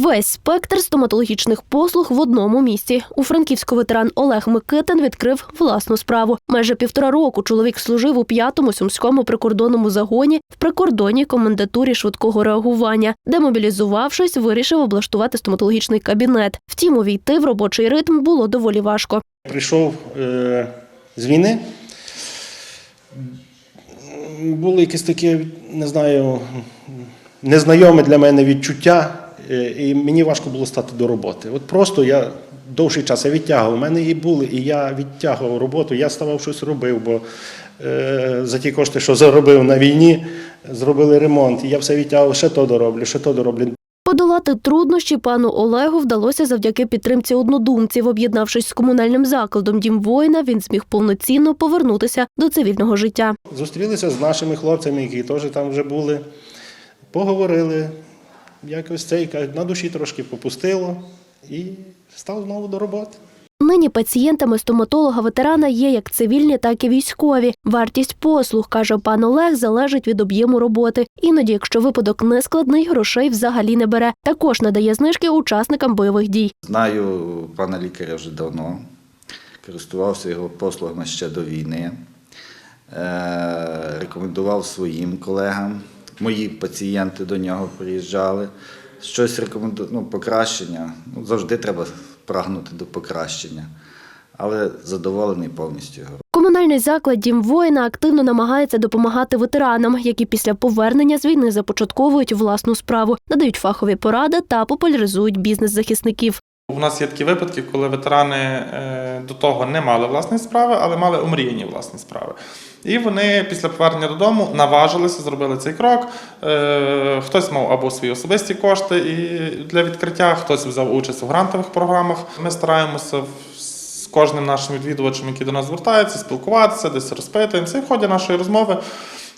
Весь спектр стоматологічних послуг в одному місці. У Франківську ветеран Олег Микитин відкрив власну справу. Майже півтора року чоловік служив у п'ятому сумському прикордонному загоні в прикордонній комендатурі швидкого реагування, де, мобілізувавшись, вирішив облаштувати стоматологічний кабінет. Втім, увійти в робочий ритм було доволі важко. Прийшов е, з війни. Були якісь такі, не знаю, незнайоме для мене відчуття, і мені важко було стати до роботи. От просто я довший час я відтягував. У мене і були, і я відтягував роботу, я ставав щось робив, бо е, за ті кошти, що заробив на війні, зробили ремонт. І я все відтягував, ще то дороблю, ще то дороблю. Подолати труднощі пану Олегу вдалося завдяки підтримці однодумців. Об'єднавшись з комунальним закладом Дім воїна, він зміг повноцінно повернутися до цивільного життя. Зустрілися з нашими хлопцями, які теж там вже були, поговорили. Якось цей кажуть, на душі трошки попустило і став знову до роботи. Нині пацієнтами стоматолога ветерана є як цивільні, так і військові. Вартість послуг, каже пан Олег, залежить від об'єму роботи. Іноді, якщо випадок не складний, грошей взагалі не бере. Також надає знижки учасникам бойових дій. Знаю пана лікаря вже давно, користувався його послугами ще до війни, Е, рекомендував своїм колегам. Мої пацієнти до нього приїжджали. Щось рекоменду... ну, покращення. Ну, завжди треба прагнути до покращення, але задоволений повністю його. Комунальний заклад Дім воїна активно намагається допомагати ветеранам, які після повернення з війни започатковують власну справу, надають фахові поради та популяризують бізнес захисників. У нас є такі випадки, коли ветерани е, до того не мали власної справи, але мали омріяні власні справи. І вони після повернення додому наважилися, зробили цей крок. Е, Хтось мав або свої особисті кошти і для відкриття, хтось взяв участь у грантових програмах. Ми стараємося з кожним нашим відвідувачем, який до нас звертається, спілкуватися, десь розпитуємося. І в ході нашої розмови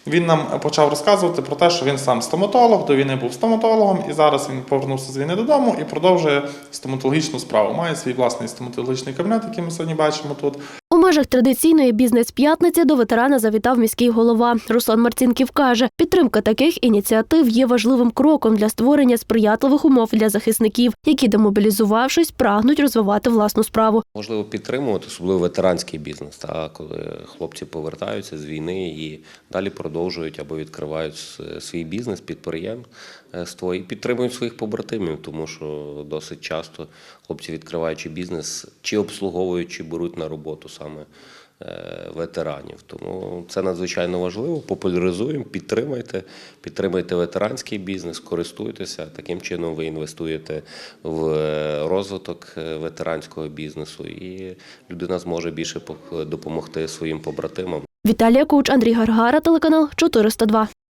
він нам почав розказувати про те, що він сам стоматолог, до війни був стоматологом, і зараз він повернувся з війни додому і продовжує стоматологічну справу. Має свій власний стоматологічний кабінет, який ми сьогодні бачимо тут. Межах традиційної бізнес-п'ятниці до ветерана завітав міський голова. Руслан Марцінків каже, підтримка таких ініціатив є важливим кроком для створення сприятливих умов для захисників, які, демобілізувавшись, прагнуть розвивати власну справу. Можливо підтримувати, особливо ветеранський бізнес, та коли хлопці повертаються з війни і далі продовжують або відкривають свій бізнес, підприємство і підтримують своїх побратимів, тому що досить часто хлопці, відкриваючи бізнес, чи обслуговують, чи беруть на роботу саме е, ветеранів. Тому це надзвичайно важливо. Популяризуємо, підтримайте, підтримайте ветеранський бізнес, користуйтеся. Таким чином ви інвестуєте в е, розвиток е, ветеранського бізнесу, і людина зможе більше допомогти своїм побратимам. Віталія Куч, Андрій Гаргара, телеканал 402.